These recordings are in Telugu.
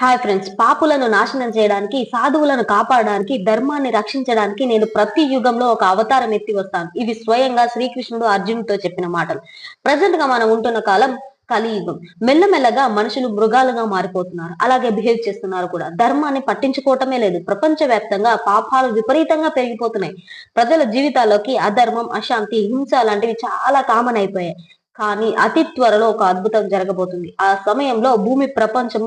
హాయ్ ఫ్రెండ్స్ పాపులను నాశనం చేయడానికి సాధువులను కాపాడడానికి ధర్మాన్ని రక్షించడానికి నేను ప్రతి యుగంలో ఒక అవతారం ఎత్తి వస్తాను. ఇది స్వయంగా శ్రీకృష్ణుడు అర్జునుడితో చెప్పిన మాటలు. ప్రజెంట్గా మనం ఉంటున్న కాలం కలియుగం. మెల్లమెల్లగా మనుషులు మృగాలుగా మారిపోతున్నారు. అలాగే బిహేవ్ చేస్తున్నారు కూడా. ధర్మాన్ని పట్టించుకోవటమే లేదు. ప్రపంచ వ్యాప్తంగా పాపాలు విపరీతంగా పెరిగిపోతున్నాయి. ప్రజల జీవితాల్లోకి అధర్మం అశాంతి హింస లాంటివి చాలా కామన్ అయిపోయాయి. కానీ అతి త్వరలో ఒక అద్భుతం జరగబోతుంది. ఆ సమయంలో భూమి ప్రపంచం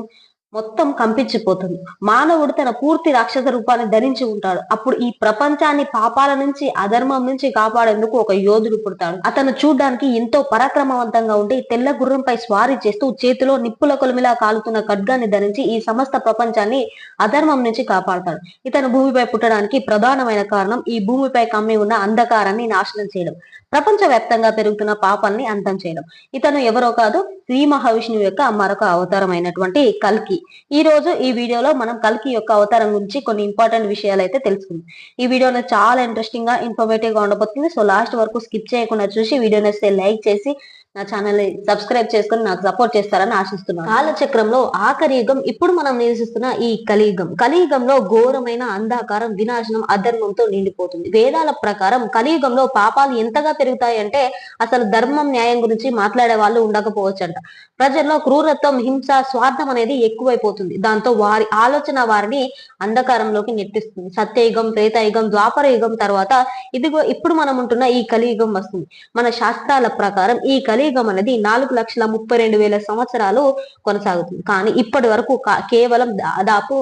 మొత్తం కంపించిపోతుంది. మానవుడు తన పూర్తి రాక్షస రూపాన్ని ధరించి ఉంటాడు. అప్పుడు ఈ ప్రపంచాన్ని పాపాల నుంచి అధర్మం నుంచి కాపాడేందుకు ఒక యోధుడు పుడతాడు. అతను చూడ్డానికి ఎంతో పరాక్రమవంతంగా ఉండి తెల్ల గుర్రంపై స్వారీ చేస్తూ చేతిలో నిప్పుల కొలిమిలా కాలుతున్న ఖడ్గాన్ని ధరించి ఈ సమస్త ప్రపంచాన్ని అధర్మం నుంచి కాపాడతాడు. ఇతను భూమిపై పుట్టడానికి ప్రధానమైన కారణం ఈ భూమిపై కమ్మి ఉన్న అంధకారాన్ని నాశనం చేయడం. ప్రపంచ వ్యాప్తంగా పెరుగుతున్న పాపాన్ని అంతం చేయడం. ఇతను ఎవరో కాదు శ్రీ మహావిష్ణువు యొక్క మరొక అవతారం అయినటువంటి కల్కి. ఈ రోజు ఈ వీడియోలో మనం కల్కి యొక్క అవతారం గురించి కొన్ని ఇంపార్టెంట్ విషయాలు అయితే తెలుసుకుందాం. ఈ వీడియోలో చాలా ఇంట్రెస్టింగ్గా ఇన్ఫర్మేటివ్గా ఉండబోతుంది. సో లాస్ట్ వరకు స్కిప్ చేయకుండా చూసి వీడియో నచ్చితే లైక్ చేసి నా ఛానల్ని సబ్స్క్రైబ్ చేసుకొని నాకు సపోర్ట్ చేస్తారని ఆశిస్తున్నాను. కాలచక్రంలో ఆఖరి యుగం ఇప్పుడు మనం నివసిస్తున్న ఈ కలియుగం. కలియుగంలో ఘోరమైన అంధాకారం వినాశనం అధర్మంతో నిండిపోతుంది. వేదాల ప్రకారం కలియుగంలో పాపాలు ఎంతగా పెరుగుతాయంటే అసలు ధర్మం న్యాయం గురించి మాట్లాడే వాళ్ళు ఉండకపోవచ్చంట. ప్రజల్లో క్రూరత్వం హింస స్వార్థం అనేది ఎక్కువైపోతుంది. దాంతో వారి ఆలోచన వారిని అంధకారంలోకి నెట్టిస్తుంది. సత్యయుగం ప్రేతయుగం ద్వాపర యుగం తర్వాత ఇదిగో ఇప్పుడు మనం ఉంటున్న ఈ కలియుగం వస్తుంది. మన శాస్త్రాల ప్రకారం ఈ కలియుగం అనేది నాలుగు లక్షల ముప్పై రెండు వేల సంవత్సరాలు కొనసాగుతుంది. కానీ ఇప్పటి వరకు కేవలం దాదాపు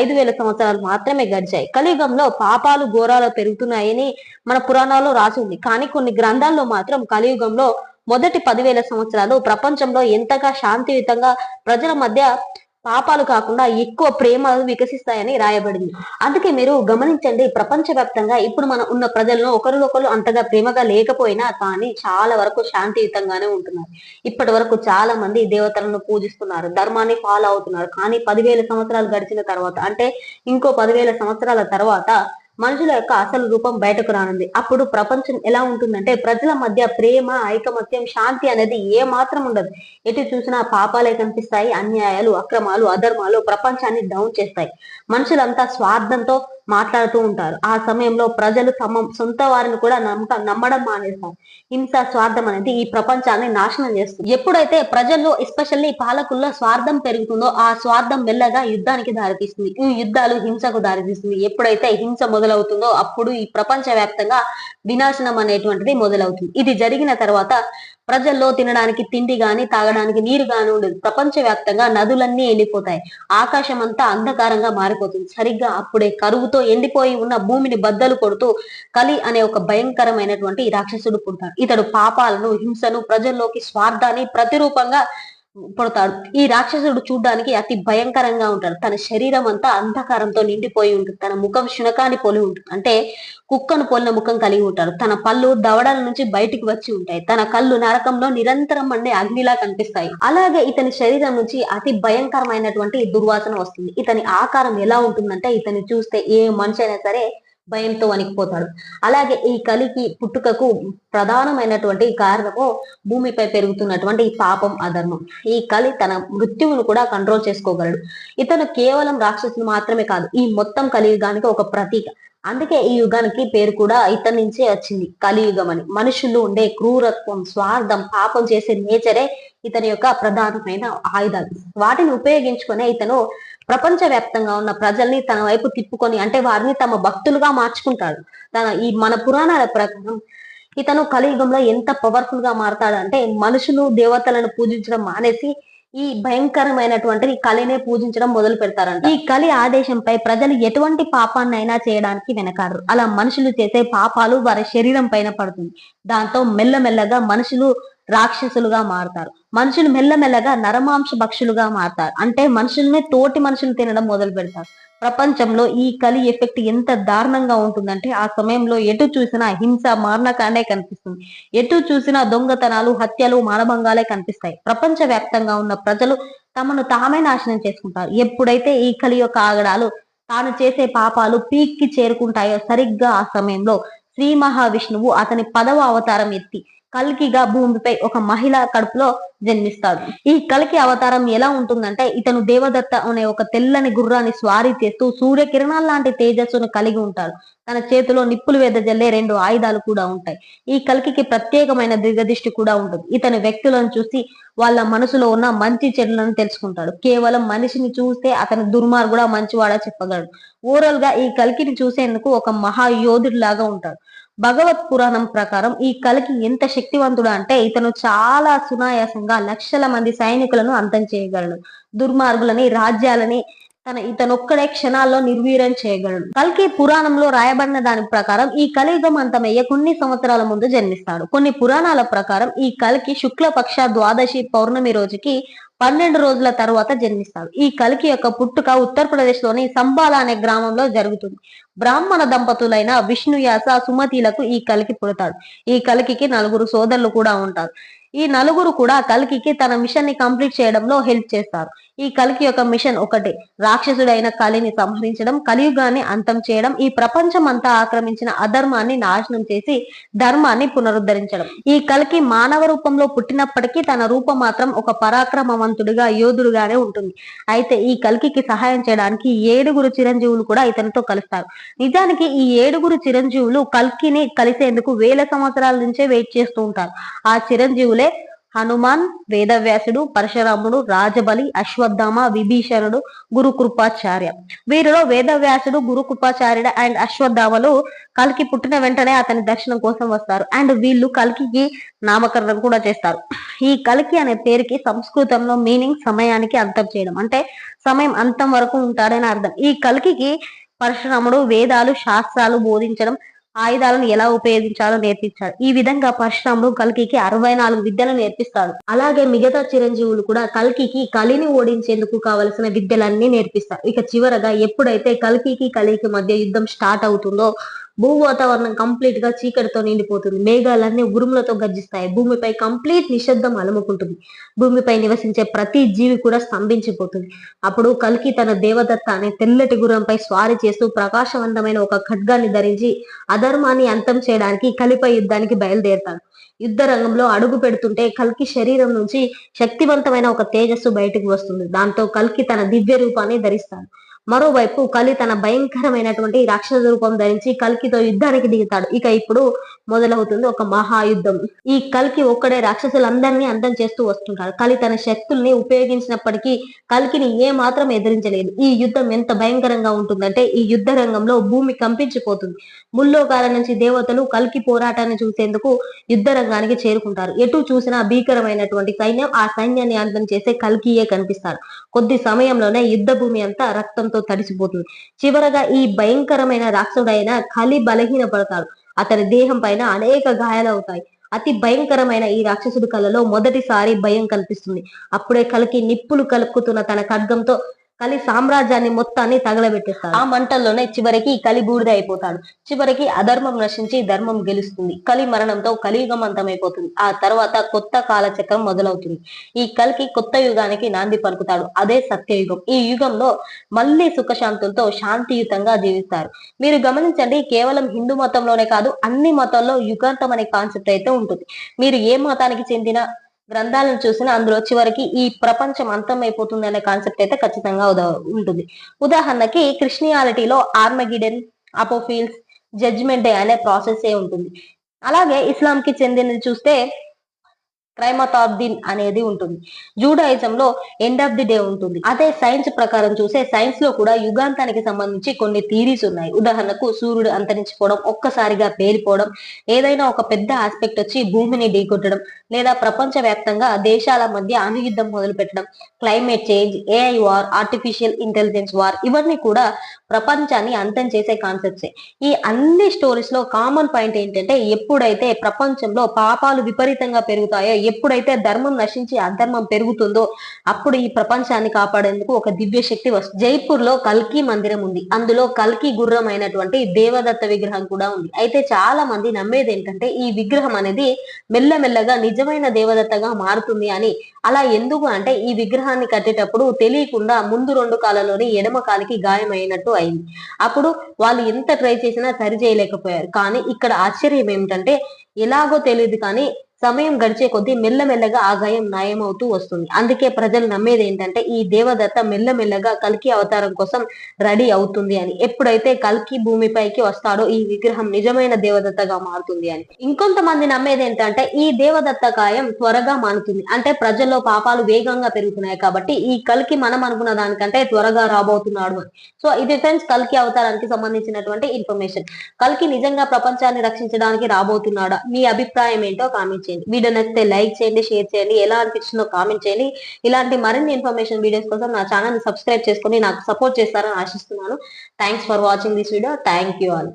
ఐదు వేల సంవత్సరాలు మాత్రమే గడిచాయి. కలియుగంలో పాపాలు ఘోరాలు పెరుగుతున్నాయని మన పురాణాల్లో రాసి ఉంది. కానీ కొన్ని గ్రంథాల్లో మాత్రం కలియుగంలో మొదటి పదివేల సంవత్సరాలు ప్రపంచంలో ఎంతగా శాంతియుతంగా ప్రజల మధ్య పాపాలు కాకుండా ఎక్కువ ప్రేమలు వికసిస్తాయని రాయబడింది. అందుకే మీరు గమనించండి ప్రపంచ వ్యాప్తంగా ఇప్పుడు మనం ఉన్న ప్రజలను ఒకరినొకరు అంతగా ప్రేమగా లేకపోయినా కానీ చాలా వరకు శాంతియుతంగానే ఉంటున్నారు. ఇప్పటి వరకు చాలా మంది దేవతలను పూజిస్తున్నారు ధర్మాన్ని ఫాలో అవుతున్నారు. కానీ పదివేల సంవత్సరాలు గడిచిన తర్వాత అంటే ఇంకో పదివేల సంవత్సరాల తర్వాత మనుషుల యొక్క అసలు రూపం బయటకు రానుంది. అప్పుడు ప్రపంచం ఎలా ఉంటుందంటే ప్రజల మధ్య ప్రేమ ఐకమత్యం శాంతి అనేది ఏ మాత్రం ఉండదు. ఎటు చూసినా పాపాలే కనిపిస్తాయి అన్యాయాలు అక్రమాలు అధర్మాలు ప్రపంచాన్ని డౌన్ చేస్తాయి. మనుషులంతా స్వార్థంతో మాట్లాడుతూ ఉంటారు. ఆ సమయంలో ప్రజలు తమ సొంత వారిని కూడా నమ్మక నమ్మడం మానేస్తారు. హింస స్వార్థం అనేది ఈ ప్రపంచాన్ని నాశనం చేస్తుంది. ఎప్పుడైతే ప్రజల్లో ఎస్పెషల్లీ పాలకుల్లో స్వార్థం పెరుగుతుందో ఆ స్వార్థం మెల్లగా యుద్ధానికి దారితీస్తుంది. ఈ యుద్ధాలు హింసకు దారితీస్తుంది. ఎప్పుడైతే హింస మొదలవుతుందో అప్పుడు ఈ ప్రపంచ వ్యాప్తంగా వినాశనం అనేటువంటిది మొదలవుతుంది. ఇది జరిగిన తర్వాత ప్రజల్లో తినడానికి తిండి గాని తాగడానికి నీరు గాని ఉండదు. ప్రపంచ వ్యాప్తంగా నదులన్నీ ఎండిపోతాయి. ఆకాశం అంతా అంధకారంగా మారిపోతుంది. సరిగ్గా అప్పుడే కరువుతో ఎండిపోయి ఉన్న భూమిని బద్దలు కొడుతూ కలి అనే ఒక భయంకరమైనటువంటి రాక్షసుడు పుడతాడు. ఇతడు పాపాలను హింసను ప్రజల్లోకి స్వార్థాన్ని ప్రతిరూపంగా పడతాడు. ఈ రాక్షసుడు చూడ్డానికి అతి భయంకరంగా ఉంటాడు. తన శరీరం అంతా అంధకారంతో నిండిపోయి ఉంటుంది. తన ముఖం శునకాన్ని పోలి ఉంటుంది. అంటే కుక్కను పోలిన ముఖం కలిగి ఉంటాడు. తన పళ్ళు దవడల నుంచి బయటికి వచ్చి ఉంటాయి. తన కళ్ళు నరకంలో నిరంతరం మండే అగ్నిలా కనిపిస్తాయి. అలాగే ఇతని శరీరం నుంచి అతి భయంకరమైనటువంటి దుర్వాసన వస్తుంది. ఇతని ఆకారం ఎలా ఉంటుందంటే ఇతని చూస్తే ఏ మనిషి అయినా సరే భయంతో వణికిపోతాడు. అలాగే ఈ కలికి పుట్టుకకు ప్రధానమైనటువంటి కారణము భూమిపై పెరుగుతున్నటువంటి ఈ పాపం అధర్మం. ఈ కలి తన మృత్యువును కూడా కంట్రోల్ చేసుకోగలడు. ఇతను కేవలం రాక్షసులు మాత్రమే కాదు ఈ మొత్తం కలియుగానికి ఒక ప్రతీక. అందుకే ఈ యుగానికి పేరు కూడా ఇతని నుంచే వచ్చింది కలియుగం అని. మనుషులు ఉండే క్రూరత్వం స్వార్థం పాపం చేసే నేచరే ఇతని యొక్క ప్రధానమైన ఆయుధాలు. వాటిని ఉపయోగించుకునే ఇతను ప్రపంచ వ్యాప్తంగా ఉన్న ప్రజల్ని తన వైపు తిప్పుకొని అంటే వారిని తమ భక్తులుగా మార్చుకుంటాడు. తన ఈ మన పురాణాల ప్రకారం ఇతను కలియుగంలో ఎంత పవర్ఫుల్గా మారతాడు అంటే మనుషులు దేవతలను పూజించడం మానేసి ఈ భయంకరమైనటువంటి కలినే పూజించడం మొదలు పెడతారంట. ఈ కలి ఆదేశంపై ప్రజలు ఎటువంటి పాపాన్నైనా చేయడానికి వెనకాడరు. అలా మనుషులు చేసే పాపాలు వారి శరీరం పైన పడుతుంది. దాంతో మెల్లమెల్లగా మనుషులు రాక్షసులుగా మారుతారు. మనుషులు మెల్లమెల్లగా నరమాంస భక్షులుగా మారుతారు. అంటే మనుషుల్ని తోటి మనుషులు తినడం మొదలు పెడతారు. ప్రపంచంలో ఈ కలి ఎఫెక్ట్ ఎంత దారుణంగా ఉంటుందంటే ఆ సమయంలో ఎటు చూసినా హింస మారణకాండే కనిపిస్తుంది. ఎటు చూసినా దొంగతనాలు హత్యలు మానభంగాలే కనిపిస్తాయి. ప్రపంచ వ్యాప్తంగా ఉన్న ప్రజలు తమను తామే నాశనం చేసుకుంటారు. ఎప్పుడైతే ఈ కలి యొక్క ఆగడాలు తాను చేసే పాపాలు పీక్కి చేరుకుంటాయో సరిగ్గా ఆ సమయంలో శ్రీ మహావిష్ణువు అతని పదవ అవతారం ఎత్తి కల్కిగా భూమిపై ఒక మహిళ కడుపులో జన్మిస్తాడు. ఈ కలికి అవతారం ఎలా ఉంటుందంటే ఇతను దేవదత్త అనే ఒక తెల్లని గుర్రాన్ని స్వారీ చేస్తూ సూర్యకిరణాల లాంటి తేజస్సును కలిగి ఉంటాడు. తన చేతిలో నిప్పులు వెదజల్లే రెండు ఆయుధాలు కూడా ఉంటాయి. ఈ కలికి ప్రత్యేకమైన దీర్ఘదృష్టి కూడా ఉంటుంది. ఇతని వ్యక్తులను చూసి వాళ్ళ మనసులో ఉన్న మంచి చెడులను తెలుసుకుంటాడు. కేవలం మనిషిని చూస్తే అతని దుర్మార్గుడా మంచివాడా చెప్పగలడు. ఓవరాల్గా ఈ కలికిని చూసేందుకు ఒక మహాయోధుడు లాగా ఉంటాడు. భగవత్ పురాణం ప్రకారం ఈ కలికి ఎంత శక్తివంతుడు అంటే ఇతను చాలా సునాయాసంగా లక్షల మంది సైనికులను అంతం చేయగలడు. దుర్మార్గులని రాజ్యాలని తన ఇతనొక్కడే క్షణాల్లో నిర్వీర్యం చేయగలడు. కల్కి పురాణంలో రాయబడిన దాని ప్రకారం ఈ కలియుగం అంతమయ్యే కొన్ని సంవత్సరాల ముందు జన్మిస్తాడు. కొన్ని పురాణాల ప్రకారం ఈ కలికి శుక్లపక్ష ద్వాదశి పౌర్ణమి రోజుకి పన్నెండు రోజుల తరువాత జన్మిస్తాడు. ఈ కలికి యొక్క పుట్టుక ఉత్తరప్రదేశ్లోని సంబాల అనే గ్రామంలో జరుగుతుంది. బ్రాహ్మణ దంపతులైన విష్ణుయాస సుమతిలకు ఈ కలికి పుడతాడు ఈ కలికి నలుగురు సోదరులు కూడా ఉంటారు. ఈ నలుగురు కూడా కల్కికి తన మిషన్ని కంప్లీట్ చేయడంలో హెల్ప్ చేస్తారు. ఈ కల్కి యొక్క మిషన్ ఒకటే. రాక్షసుడైన కలిని సంహరించడం కలియుగాన్ని అంతం చేయడం ఈ ప్రపంచం అంతా ఆక్రమించిన అధర్మాన్ని నాశనం చేసి ధర్మాన్ని పునరుద్ధరించడం. ఈ కలికి మానవ రూపంలో పుట్టినప్పటికీ తన రూపం మాత్రం ఒక పరాక్రమవంతుడిగా యోధుడుగానే ఉంటుంది. అయితే ఈ కల్కికి సహాయం చేయడానికి ఏడుగురు చిరంజీవులు కూడా ఇతనితో కలుస్తారు. నిజానికి ఈ ఏడుగురు చిరంజీవులు కల్కిని కలిసేందుకు వేల సంవత్సరాల నుంచే వెయిట్ చేస్తూ ఉంటారు. ఆ చిరంజీవులే హనుమాన్ వేదవ్యాసుడు పరశురాముడు రాజబలి అశ్వత్థామ విభీషణుడు గురు కృపాచార్య వీరిలో వేదవ్యాసుడు గురు కృపాచార్యుడు అండ్ అశ్వత్థామలు కలికి పుట్టిన వెంటనే అతని దర్శనం కోసం వస్తారు. అండ్ వీళ్ళు కలికి నామకరణం కూడా చేస్తారు. ఈ కలికి అనే పేరుకి సంస్కృతంలో మీనింగ్ సమయానికి అంతం చేయడం. అంటే సమయం అంతం వరకు ఉంటాడని అర్థం. ఈ కలికి పరశురాముడు వేదాలు శాస్త్రాలు బోధించడం ఆయుధాలను ఎలా ఉపయోగించాలో నేర్పించాడు. ఈ విధంగా పరశురాముడు కల్కికి అరవై నాలుగు విద్యలను నేర్పిస్తాడు. అలాగే మిగతా చిరంజీవులు కూడా కల్కికి కలిని ఓడించేందుకు కావలసిన విద్యలన్నీ నేర్పిస్తారు. ఇక చివరగా ఎప్పుడైతే కల్కికి కలికి మధ్య యుద్ధం స్టార్ట్ అవుతుందో భూ వాతావరణం కంప్లీట్గా చీకటితో నిండిపోతుంది. మేఘాలన్నీ ఉరుములతో గర్జిస్తాయి. భూమిపై కంప్లీట్ నిశ్శబ్దం అలుముకుంటుంది. భూమిపై నివసించే ప్రతి జీవి కూడా స్తంభించిపోతుంది. అప్పుడు కల్కి తన దేవదత్త అనే తెల్లటి గుర్రంపై స్వారీ చేస్తూ ప్రకాశవంతమైన ఒక ఖడ్గాన్ని ధరించి అధర్మాన్ని అంతం చేయడానికి కలిప యుద్ధానికి బయలుదేరతాడు. యుద్ధ రంగంలో అడుగు పెడుతుంటే కల్కి శరీరం నుంచి శక్తివంతమైన ఒక తేజస్సు బయటకు వస్తుంది. దాంతో కల్కి తన దివ్య రూపాన్ని ధరిస్తాడు. మరోవైపు కలి తన భయంకరమైనటువంటి రాక్షస రూపం ధరించి కల్కితో యుద్ధానికి దిగుతాడు. ఇక ఇప్పుడు మొదలవుతుంది ఒక మహాయుద్ధం. ఈ కల్కి ఒక్కడే రాక్షసులందరినీ అంతం చేస్తూ వస్తుంటాడు. కలి తన శక్తుల్ని ఉపయోగించినప్పటికీ కల్కిని ఏ మాత్రం ఎదిరించలేదు. ఈ యుద్ధం ఎంత భయంకరంగా ఉంటుందంటే ఈ యుద్ధ రంగంలో భూమి కంపించిపోతుంది. ముల్లోకాల నుంచి దేవతలు కల్కి పోరాటాన్ని చూసేందుకు యుద్ధ రంగానికి చేరుకుంటారు. ఎటు చూసినా భీకరమైనటువంటి సైన్యం ఆ సైన్యాన్ని అంతం చేసే కల్కియే కనిపిస్తారు. కొద్ది సమయంలోనే యుద్ధ భూమి అంతా రక్తంతో తడిసిపోతుంది. చివరగా ఈ భయంకరమైన రాక్షసుడైన కలి బలహీన పడతాడు అతని దేహం పైన అనేక గాయాలవుతాయి అతి భయంకరమైన ఈ రాక్షసుడి కలలో మొదటిసారి భయం కల్పిస్తుంది. అప్పుడే కలికి నిప్పులు కలుపుతున్న తన ఖడ్గంతో కలి సామ్రాజ్యాన్ని మొత్తాన్ని తగలబెట్టేస్తాడు. ఆ మంటల్లోనే చివరికి కలి బూడిద అయిపోతాడు. చివరికి అధర్మం నశించి ధర్మం గెలుస్తుంది. కలి మరణంతో కలియుగం అంతమైపోతుంది ఆ తర్వాత కొత్త కాలచక్రం మొదలవుతుంది. ఈ కలికి కొత్త యుగానికి నాంది పలుకుతాడు. అదే సత్యయుగం. ఈ యుగంలో మళ్ళీ సుఖశాంతులతో శాంతియుతంగా జీవిస్తారు. మీరు గమనించండి కేవలం హిందూ మతంలోనే కాదు అన్ని మతాల్లో యుగాంతం అనే కాన్సెప్ట్ అయితే ఉంటుంది. మీరు ఏ మతానికి చెందిన గ్రంథాలను చూసినా అందులో చివరికి ఈ ప్రపంచం అంతం అయిపోతుంది అనే కాన్సెప్ట్ అయితే ఖచ్చితంగా ఉదా- ఉంటుంది. ఉదాహరణకి క్రిస్టియాలిటీలో ఆర్మగిడెన్ అపోఫీల్స్ జడ్జిమెంట్ డే అనే ప్రాసెస్ ఏ ఉంటుంది. అలాగే ఇస్లాం కి చెందినది చూస్తే క్రైమత్ ఆఫ్ దిన్ అనేది ఉంటుంది. జూడాయిజంలో ఎండ్ ఆఫ్ ది డే ఉంటుంది. అదే సైన్స్ ప్రకారం చూసే సైన్స్లో కూడా యుగాంతానికి సంబంధించి కొన్ని థీరీస్ ఉన్నాయి. ఉదాహరణకు సూర్యుడు అంతరించిపోవడం ఒక్కసారిగా పేలిపోవడం ఏదైనా ఒక పెద్ద ఆస్పెక్ట్ వచ్చి భూమిని ఢీకొట్టడం లేదా ప్రపంచ వ్యాప్తంగా దేశాల మధ్య అణుయుద్ధం మొదలు పెట్టడం climate change AI war artificial intelligence war ఇవన్నీ కూడా ప్రపంచాన్ని అంతం చేసే కాన్సెప్ట్సే ఈ అన్ని స్టోరీస్లో కామన్ పాయింట్ ఏంటంటే ఎప్పుడైతే ప్రపంచంలో పాపాలు విపరీతంగా పెరుగుతాయో ఎప్పుడైతే ధర్మం నశించి అధర్మం పెరుగుతుందో అప్పుడు ఈ ప్రపంచాన్ని కాపాడేందుకు ఒక దివ్య శక్తి వస్తుంది జైపూర్లో కల్కి మందిరం ఉంది. అందులో కల్కి గుర్రం అయినటువంటి దేవదత్త విగ్రహం కూడా ఉంది. అయితే చాలా మంది నమ్మేది ఏంటంటే ఈ విగ్రహం అనేది మెల్లమెల్లగా నిజమైన దేవదత్తగా మారుతుంది అని. అలా ఎందుకు అంటే ఈ విగ్రహాన్ని కట్టేటప్పుడు తెలియకుండా ముందు రెండు కాలంలోని ఎడమ కాలికి గాయమైనట్టు అయింది. అప్పుడు వాళ్ళు ఎంత ట్రై చేసినా సరి చేయలేకపోయారు. కానీ ఇక్కడ ఆశ్చర్యం ఏమిటంటే ఎలాగో తెలియదు కానీ సమయం గడిచే కొద్దీ మెల్లమెల్లగా ఆగాయం నాయమవుతూ నయమవుతూ వస్తుంది. అందుకే ప్రజలు నమ్మేది ఏంటంటే ఈ దేవదత్త మెల్లమెల్లగా కల్కి అవతారం కోసం రెడీ అవుతుంది అని. ఎప్పుడైతే కల్కి భూమిపైకి వస్తాడో ఈ విగ్రహం నిజమైన దేవదత్తగా మారుతుంది అని. ఇంకొంతమంది నమ్మేది ఏంటంటే ఈ దేవదత్త కాయం త్వరగా మానుతుంది. అంటే ప్రజల్లో పాపాలు వేగంగా పెరుగుతున్నాయి కాబట్టి ఈ కల్కి మనం అనుకున్న దానికంటే త్వరగా రాబోతున్నాడు అని. సో ఇది ఫ్రెండ్స్ కల్కి అవతారానికి సంబంధించినటువంటి ఇన్ఫర్మేషన్. కల్కి నిజంగా ప్రపంచాన్ని రక్షించడానికి రాబోతున్నాడా? మీ అభిప్రాయం ఏంటో కామెంట్ చేయండి. వీడియో నచ్చితే లైక్ చేయండి షేర్ చేయండి ఎలా అనిపించిందో కామెంట్ చేయండి. ఇలాంటి మరిన్ని ఇన్ఫర్మేషన్ వీడియోస్ కోసం నా ఛానల్ సబ్స్క్రైబ్ చేసుకొని నాకు సపోర్ట్ చేస్తారని ఆశిస్తున్నాను. Thanks for watching this video. Thank you all.